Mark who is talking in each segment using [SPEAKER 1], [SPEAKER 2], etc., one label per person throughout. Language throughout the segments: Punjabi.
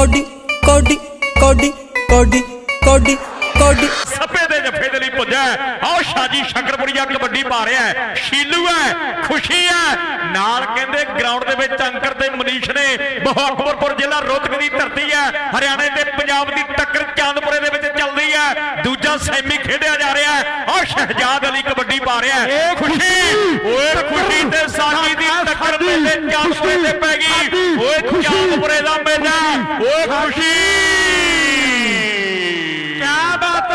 [SPEAKER 1] ਕੋਡੀ ਕੋਡੀ ਕੋਡੀ ਕੋਡੀ ਕੋਡੀ ਕੋਡੀ।
[SPEAKER 2] ਸੱਪੇ ਦੇ ਜੱਫੇ ਦੇ ਲਈ ਪੁੱਜਾ ਆਓ ਸ਼ਾਜੀ ਸ਼ੰਕਰਪੁਰੀਆ ਕਬੱਡੀ ਪਾ ਰਿਹਾ ਹੈ। ਸ਼ੀਲੂ ਹੈ, ਖੁਸ਼ੀ ਹੈ। ਨਾਲ ਕਹਿੰਦੇ ਗਰਾਊਂਡ ਦੇ ਵਿੱਚ ਅੰਕਰ ਤੇ ਮਨੀਸ਼ ਨੇ ਬਹੁ ਜ਼ਿਲ੍ਹਾ ਰੋਹਤਕ ਦੀ ਧਰਤੀ ਹੈ। ਹਰਿਆਣੇ ਤੇ ਪੰਜਾਬ ਦੀ ਟੱਕਰ ਚਾਂਦਪੁਰੇ ਦੇ ਵਿੱਚ ਚੱਲਦੀ ਹੈ। ਦੂਜਾ ਸੈਮੀ ਖੇਡਿਆ ਜਾ ਰਿਹਾ ਹੈ। ਆਓ ਸ਼ਹਿਜਾਦ ਕਬੱਡੀ ਪਾ ਰਿਹਾ ਹੈ। ਖੁਸ਼ੀ। ਓਏ ਖੁਸ਼ੀ ਤੇ ਸਾਜੀ ਦੀ ਟੱਕਰ ਮੇਲੇ ਚਾਂਦਪੁਰੇ ਤੇ ਪੈ ਗਈ। ਓਏ ਚਾਂਦਪੁਰੇ ਦਾ ਮੇਲਾ। ਓਏ ਖੁਸ਼ੀ। ਕਿਆ ਬਾਤ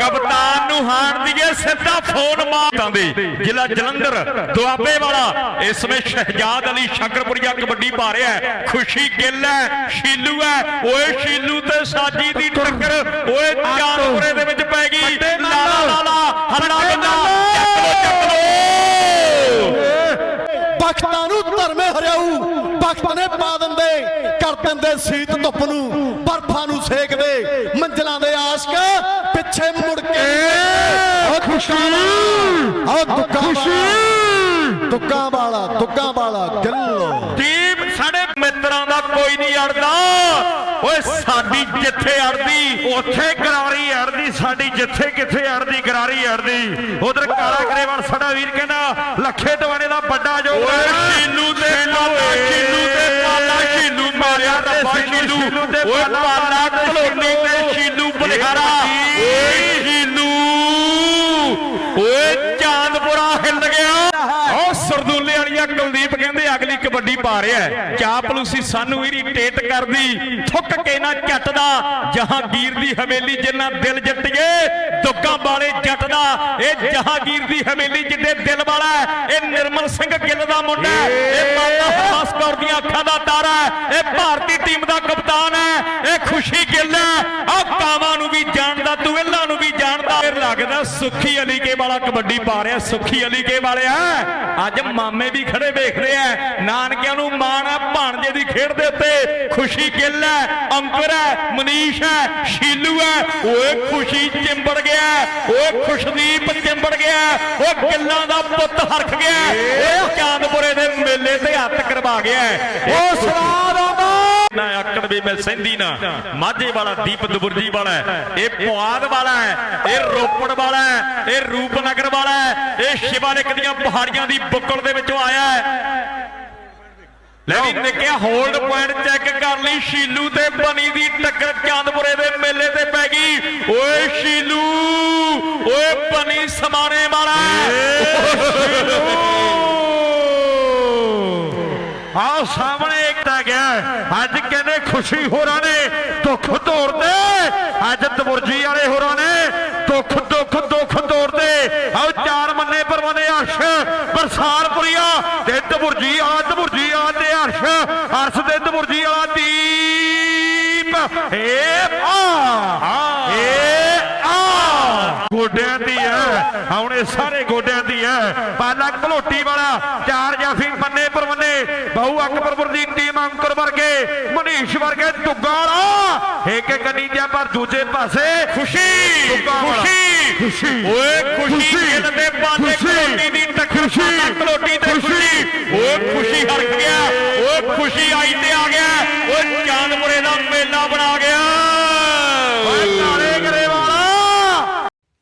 [SPEAKER 2] ਕਪਤਾਨ ਨੂੰ ਹਾਣ ਦੀਏ ਸਿੱਧਾ ਫੋਨ ਮਾਰਾਂ ਦੇ ਜ਼ਿਲ੍ਹਾ ਜਲੰਧਰ ਦੁਆਬੇ ਵਾਲਾ। ਇਸ ਵਿੱਚ ਸ਼ਹਿਜਾਦ ਅਲੀ ਸ਼ੰਕਰਪੁਰੀਆ ਕਬੱਡੀ ਪਾ ਰਿਹਾ ਹੈ। ਖੁਸ਼ੀ ਗਿੱਲ ਹੈ ਸ਼ੀਲੂ ਹੈ। ਓਏ ਸ਼ੀਲੂ ਤੇ ਸਾਜੀ ਦੀ ਟੱਕਰ ਓਏ ਚਾਂਦਪੁਰੇ ਦੇ ਵਿੱਚ ਪੈ ਗਈ ਲਾਲਾ ਲਾਲਾ ਹੱਲਾ ਬੰਦਾ ਚੱਕ ਲੋ ਚੱਕ ਲੋ
[SPEAKER 3] ਬਖਤਾਂ ਨੂੰ ਧਰਮੇ ਬਖਤ ਨੇ ਪਾ ਦਿੰਦੇ ਕਰ ਦਿੰਦੇ ਸੀਤ ਧੁੱਪ ਨੂੰ ਬਰਫਾਂ ਨੂੰ ਸੇਕਦੇ ਮੰਜ਼ਲਾਂ ਦੇ ਆਸ਼ਕ ਪਿੱਛੇ ਮੁੜ ਕੇ। ਓ ਖੁਸ਼ੀ। ਓ ਦੁੱਗਾ ਖੁਸ਼ੀ ਦੁੱਗਾ ਵਾਲਾ ਦੁੱਗਾ ਵਾਲਾ ਗਿੱਲ
[SPEAKER 2] ਟੀਮ ਸਾਡੇ ਮਿੱਤਰਾਂ ਦਾ ਕੋਈ ਨਹੀਂ ਅੜਦਾ ਓਏ ਸਾਡੀ ਜਿੱਥੇ ਅੜਦੀ ਉੱਥੇ ਗਰਾਰੀ ਅੜਦੀ ਸਾਡੀ ਜਿੱਥੇ ਕਿੱਥੇ ਅੜਦੀ ਗਰਾਰੀ ਅੜਦੀ। ਉਧਰ ਕਾਲਾ ਗਰੇਵਾਲ ਸਾਡਾ ਵੀਰ ਕਹਿੰਦਾ ਲੱਖੇ ਦਵਾਨੇ ਦਾ ਵੱਡਾ ਜੋ ਓਏ ਸ਼ੀਲੂ ਤੇ ਪਾਲਾ ਸ਼ੀਲੂ ਤੇ ਪਾਲਾ ਸ਼ੀਲੂ ਮਾਰਿਆ ਰੱਬਾ ਸ਼ੀਲੂ ਓਏ ਪਾਲਾ ਢਲੋਨੀ ਤੇ ਸ਼ੀਲੂ ਬਲਿਹਾਰਾ। ਓਏ ਸ਼ੀਲੂ ਓਏ ਚਾਂਦਪੁਰਾ ਹਿੱਲ ਗਿਆ। ਓ ਵਾਲੀਆ ਕੁਲਦੀਪ ਕਹਿੰਦੇ ਅਗਲੀ ਕਬੱਡੀ ਪਾ ਰਿਹਾ ਚਾਪਲੂਸੀ ਸਾਨੂੰ ਇਰੀਟੇਟ ਕਰਦੀ। ਥੁੱਕ ਕੇ ਨਾ ਝੱਟਦਾ ਜਹਾਂਗੀਰ ਦੀ ਹਵੇਲੀ ਜਿੰਨਾ ਦਿਲ ਜਿੱਤ ਗਏ ਦੁੱਗਾ ਵਾਲੇ ਜੱਟ ਦਾ ਇਹ ਜਹਾਂਗੀਰ ਦੀ ਹਵੇਲੀ ਜਿੱਦੇ ਦਿਲ ਵਾਲਾ ਇਹ ਨਿਰਮਲ ਸਿੰਘ ਗਿੱਲ ਦਾ ਮੁੰਡਾ ਹੈ, ਇਹ ਮਾਤਾ ਹਰਦਾਸ ਕੌਰ ਦੀਆਂ ਅੱਖਾਂ ਦਾ ਤਾਰਾ ਇਹ ਭਾਰਤੀ ਟੀਮ ਦਾ ਕਪਤਾਨ ਹੈ ਇਹ ਖੁਸ਼ੀ ਗਿੱਲ ਹੈ ਆ ਕਾਵਾਂ ਨੂੰ ਵੀ ਜਾਣਦਾ ਤੂੰ ਇਹਨਾਂ ਨੂੰ ਵੀ ਜਾਣਦਾ ਫਿਰ ਲੱਗਦਾ ਅਲੀ ਕੇ ਵਾਲਾ ਕਬੱਡੀ ਪਾ ਰਿਹਾ, ਸੁੱਖੀ ਅਲੀ ਕੇ ਵਾਲਿਆ ਅੱਜ ਮਾਮੇ ਵੀ ਖੜੇ ਵੇਖਦੇ ਆ। ਨਾਨਕਿਆਂ ਨੂੰ ਮਾਣ ਹੈ ਭਾਣਜੇ ਦੀ ਖੇਡ ਦੇ ਉੱਤੇ ਖੁਸ਼ੀ ਗਿੱਲ ਹੈ ਅੰਕਰ ਹੈ ਮਨੀਸ਼ ਹੈ ਸ਼ੀਲੂ ਹੈ ਓਏ ਖੁਸ਼ੀ ਚਿੰਬੜ ਗਿਆ, ਓਏ ਖੁਸ਼ਦੀਪ ਚਿੰਬੜ ਗਿਆ ਓ ਗਿੱਲਾਂ ਦਾ ਪੁੱਤ ਹਰਖ ਗਿਆ। ਓਏ ਚਾਂਦਪੁਰੇ ਦੇ ਮੇਲੇ ਤੇ ਹੱਥ ਕਰਵਾ ਗਿਆ। ਓ ਸਵਾਦ ਨਾ ਵੀ ਮੈਂ ਸਹਿੰਦੀ ਨਾ। ਮਾਝੇ ਵਾਲਾ ਦੀਪ ਦਬੁਰਜੀ ਵਾਲਾ ਇਹ ਪੁਆਧ ਵਾਲਾ ਹੈ, ਇਹ ਰੋਪੜ ਵਾਲਾ ਹੈ, ਇਹ ਰੂਪਨਗਰ ਵਾਲਾ ਹੈ, ਇਹ ਸ਼ਿਵਾਲਿਕ ਦੀਆਂ ਪਹਾੜੀਆਂ ਦੀ ਬੁੱਕਲ ਦੇ ਵਿੱਚੋਂ ਆਇਆ ਹੈ। ਲੈ ਵੀ ਨਿੱਕਿਆ ਹੋਲਡ ਪੁਆਇੰਟ ਚੈੱਕ ਕਰ ਲਈ, ਸ਼ੀਲੂ ਤੇ ਬਣੀ ਦੀ ਟੱਕਰ ਚਾਂਦਪੁਰੇ ਦੇ ਮੇਲੇ ਤੇ ਪੈ ਗਈ। ਓਏ ਸ਼ੀਲੂ, ਓਏ ਬਣੀ ਸਮਾਣੇ ਵਾਲਾ। ਆਹ ਸਾਹਮਣੇ ਇੱਕ ਆ ਗਿਆ, ਅੱਜ ਕਹਿੰਦੇ ਖੁਸ਼ੀ ਹੋਰਾਂ ਨੇ, ਦੁੱਖ ਤੋੜਦੇ ਅੱਜ ਦਬੁਰਜੀ ਵਾਲੇ ਹੋਰਾਂ ਨੇ, ਦੁੱਖ ਦੁੱਖ ਦੁੱਖ ਤੋੜਦੇ ਆਓ ਚਾਰ ਮੰਨੇ ਪਰਵਾਨੇ ਹਰਸ਼ ਬਰਸਾਨਪੁਰੀਆ ਤੇ ਦਬੁਰਜੀ ਵਾਲਾ ਦਬੁਰਜੀ ਵਾਲਾ ਤੇ ਹਰਸ਼ ਹਰਸ਼ ਤੇ ਦਬੁਰਜੀ ਵਾਲਾ ਦੀਪ। ਏ ਆ ਏ ਆ ਗੋਡਿਆਂ ਦੀ ਹੈ ਹੁਣ ਇਹ ਸਾਰੇ ਗੋਡਿਆਂ ਦੀ ਹੈ ਪਾਲਾ ਘਲੋਟੀ ਵਾਲਾ ਚਾਰ ਜਾਫੀ ਮੰਨੇ ਪਰਵੰਨੇ ਬਹੁ ਅਕਬਰਪੁਰ ਦੀ ਟੀਮ ਅੰਕਰ ਵਰਗੇ ਮਨੀਸ਼ ਵਰਗੇ ਦੁੱਗਾ ਵਾਲਾ। ਇੱਕ ਕੰਨੀ ਜਾਂ ਪਰ ਦੂਜੇ ਪਾਸੇ। ਖੁਸ਼ੀ ਖੁਸ਼ੀ ਖੁਸ਼ੀ ਓਏ ਖੁਸ਼ੀ ਦੇ ਬਾਲੇ ਘਲੋਟੀ ਦੀ ਟੱਕਰ ਘਲੋਟੀ ਤੇ ਖੁਸ਼ੀ। ਓਏ ਖੁਸ਼ੀ ਹਰਕ ਗਿਆ ਓਏ ਖੁਸ਼ੀ ਆਈ ਤੇ ਆ ਗਿਆ। ਓਏ ਚਾਂਦਪੁਰੇ ਦਾ ਮੇਲਾ ਬਣਾ ਗਿਆ ਓਏ ਕਾਲੇ ਗਰੇਵਾਲਾ